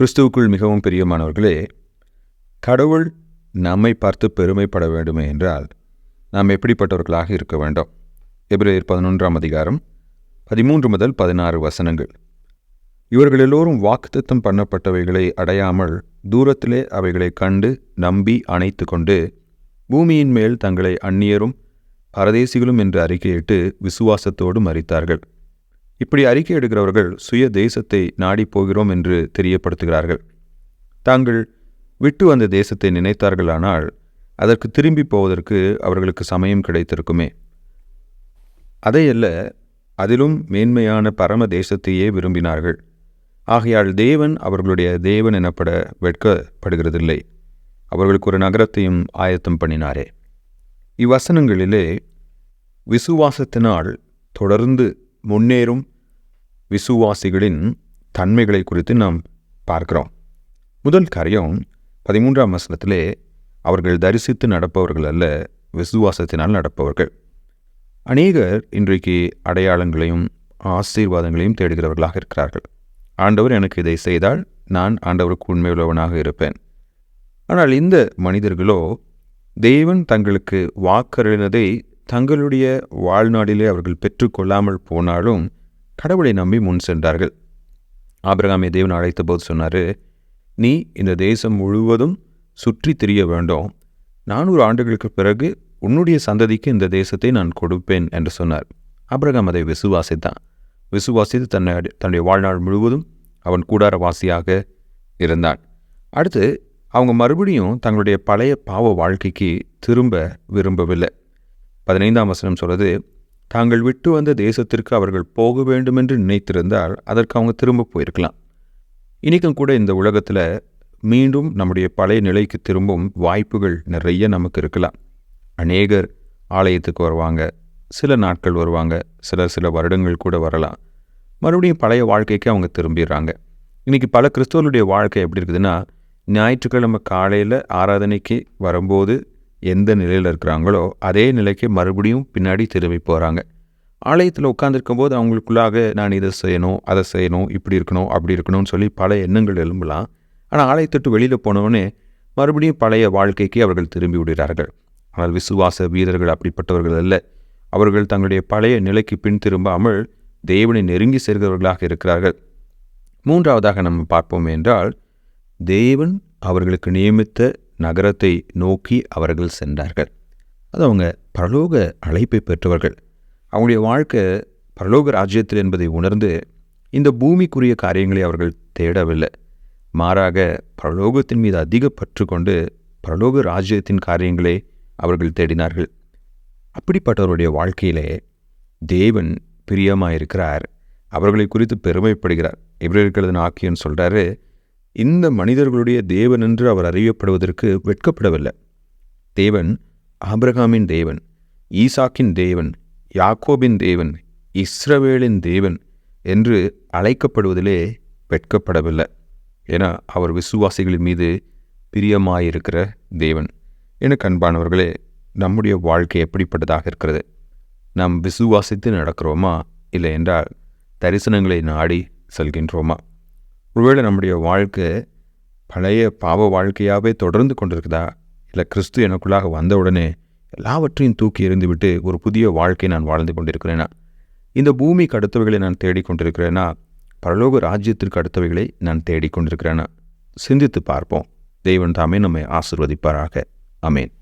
கிறிஸ்துவுக்குள் மிகவும் பிரியமானவர்களே கடவுள் நம்மை பார்த்து பெருமைப்பட வேண்டுமே என்றால் நாம் எப்படிப்பட்டவர்களாக இருக்க வேண்டும்? எபிரேயர் பதினொன்றாம் அதிகாரம் பதிமூன்று முதல் பதினாறு வசனங்கள். இவர்கள் எல்லோரும் வாக்குத்தத்தம் பண்ணப்பட்டவைகளை அடையாமல் தூரத்திலே அவைகளை கண்டு நம்பி அணைத்து கொண்டு பூமியின் மேல் தங்களை அந்நியரும் பரதேசிகளும் என்று அறிக்கையிட்டு விசுவாசத்தோடு மறித்தார்கள் இப்படி அறிக்கை எடுக்கிறவர்கள் சுய தேசத்தை நாடிப் போகிறோம் என்று தெரியப்படுத்துகிறார்கள். தாங்கள் விட்டு வந்த தேசத்தை நினைத்தார்களானால் அதற்கு திரும்பி போவதற்கு அவர்களுக்கு சமயம் கிடைத்திருக்குமே. அதையல்ல அதிலும் மேன்மையான பரம தேசத்தையே விரும்பினார்கள். ஆகையால் தேவன் அவர்களுடைய தேவன் எனப்பட வெட்கப்படுகிறதில்லை. அவர்களுக்கு ஒரு நகரத்தையும் ஆயத்தம் பண்ணினாரே. இவ்வசனங்களிலே விசுவாசத்தினால் தொடர்ந்து முன்னேறும் விசுவாசிகளின் தன்மைகளை குறித்து நாம் பார்க்கிறோம். முதல் காரியம் பதிமூன்றாம் வசனத்திலே அவர்கள் தரிசித்து நடப்பவர்கள் அல்ல விசுவாசத்தினால் நடப்பவர்கள். அநேகர் இன்றைக்கு அடையாளங்களையும் ஆசீர்வாதங்களையும் தேடுகிறவர்களாக இருக்கிறார்கள். ஆண்டவர் எனக்கு இதை செய்தால் நான் ஆண்டவருக்கு உண்மையுள்ளவனாக இருப்பேன். ஆனால் இந்த மனிதர்களோ தேவன் தங்களுக்கு வாக்கறினதை தங்களுடைய வாழ்நாளிலே அவர்கள் பெற்றுக்கொள்ளாமல் போனாலும் கடவுளை நம்பி முன் சென்றார்கள். ஆபிரகாமை தேவன் அழைத்த போது சொன்னார் நீ இந்த தேசம் முழுவதும் சுற்றி திரிய வேண்டும். நானூறு ஆண்டுகளுக்கு பிறகு உன்னுடைய சந்ததிக்கு இந்த தேசத்தை நான் கொடுப்பேன் என்று சொன்னார். ஆபிரகாம் அதை விசுவாசித்தான். விசுவாசித்து தன்னை தன்னுடைய வாழ்நாள் முழுவதும் அவன் கூடாரவாசியாக இருந்தான். அடுத்து அவங்க மறுபடியும் தங்களுடைய பழைய பாவ வாழ்க்கைக்கு திரும்ப விரும்பவில்லை. பதினைந்தாம் வசனம் சொல்வது தாங்கள் விட்டு வந்த தேசத்திற்கு அவர்கள் போக வேண்டுமென்று நினைத்திருந்தால் அதற்கு அவங்க திரும்ப போயிருக்கலாம். இன்றைக்கும் கூட இந்த உலகத்தில் மீண்டும் நம்முடைய பழைய நிலைக்கு திரும்பும் வாய்ப்புகள் நிறைய நமக்கு இருக்கலாம். அநேகர் ஆலயத்துக்கு வருவாங்க சில நாட்கள் வருவாங்க சில சில வருடங்கள் கூட வரலாம். மறுபடியும் பழைய வாழ்க்கைக்கு அவங்க திரும்பிடுறாங்க. இன்றைக்கி பல கிறிஸ்தவர்களுடைய வாழ்க்கை எப்படி இருக்குதுன்னா ஞாயிற்றுக்கிழமை காலையில் ஆராதனைக்கு வரும்போது எந்த நிலையில் இருக்கிறாங்களோ அதே நிலைக்கு மறுபடியும் பின்னாடி திரும்பி போகிறாங்க ஆலயத்தில் உட்காந்துருக்கும் போது அவங்களுக்குள்ளாக நான் இதை செய்யணும் அதை செய்யணும் இப்படி இருக்கணும் அப்படி இருக்கணும்னு சொல்லி பல எண்ணங்கள் எழும்பலாம். ஆனால் ஆலயத்தொட்டு வெளியில் போனவுடனே மறுபடியும் பழைய வாழ்க்கைக்கு அவர்கள் திரும்பி விடுகிறார்கள் ஆனால் விசுவாச வீரர்கள் அப்படிப்பட்டவர்கள் அல்ல. அவர்கள் தங்களுடைய பழைய நிலைக்கு பின் திரும்பாமல் தேவனை நெருங்கி சேர்கிறவர்களாக இருக்கிறார்கள். மூன்றாவதாக நம்ம பார்ப்போம் என்றால் தேவன் அவர்களுக்கு நியமித்த நகரத்தை நோக்கி அவர்கள் சென்றார்கள். அது அவங்க பரலோக அழைப்பை பெற்றவர்கள். அவங்களுடைய வாழ்க்கை பரலோக ராஜ்யத்தில் என்பதை உணர்ந்து இந்த பூமிக்குரிய காரியங்களை அவர்கள் தேடவில்லை. மாறாக பரலோகத்தின் மீது அதிக பற்று கொண்டு பரலோக ராஜ்யத்தின் காரியங்களை அவர்கள் தேடினார்கள். அப்படிப்பட்டவருடைய வாழ்க்கையிலே தேவன் பிரியமாயிருக்கிறார். அவர்களை குறித்து பெருமைப்படுகிறார். எப்படி இருக்கிறது ஆக்கியன்னு சொல்கிறாரு இந்த மனிதர்களுடைய தேவன் என்று அவர் அறியப்படுவதற்கு வெட்கப்படவில்லை. தேவன் ஆபிரகாமின் தேவன் ஈசாக்கின் தேவன் யாக்கோபின் தேவன் இஸ்ரவேலின் தேவன் என்று அழைக்கப்படுவதிலே வெட்கப்படவில்லை என அவர் விசுவாசிகளின் மீது பிரியமாயிருக்கிற தேவன். எனக்கு அன்பானவர்களே நம்முடைய வாழ்க்கை எப்படிப்பட்டதாக இருக்கிறது? நாம் விசுவாசித்து நடக்கிறோமா? இல்லை என்றால் தரிசனங்களை நாடி செல்கின்றோமா? ஒருவேளை நம்முடைய வாழ்க்கை பழைய பாவ வாழ்க்கையாகவே தொடர்ந்து கொண்டிருக்குதா? இல்லை கிறிஸ்து எனக்குள்ளாக வந்தவுடனே எல்லாவற்றையும் தூக்கி எறிந்துவிட்டு ஒரு புதிய வாழ்க்கை நான் வாழ்ந்து கொண்டிருக்கிறேனா? இந்த பூமிக்கு அடுத்தவைகளை நான் தேடிக்கொண்டிருக்கிறேனா பரலோக ராஜ்யத்திற்கு அடுத்தவைகளை நான் தேடிக்கொண்டிருக்கிறேனா சிந்தித்து பார்ப்போம். தெய்வன் தாமே நம்மை ஆசிர்வதிப்பாராக. அமேன்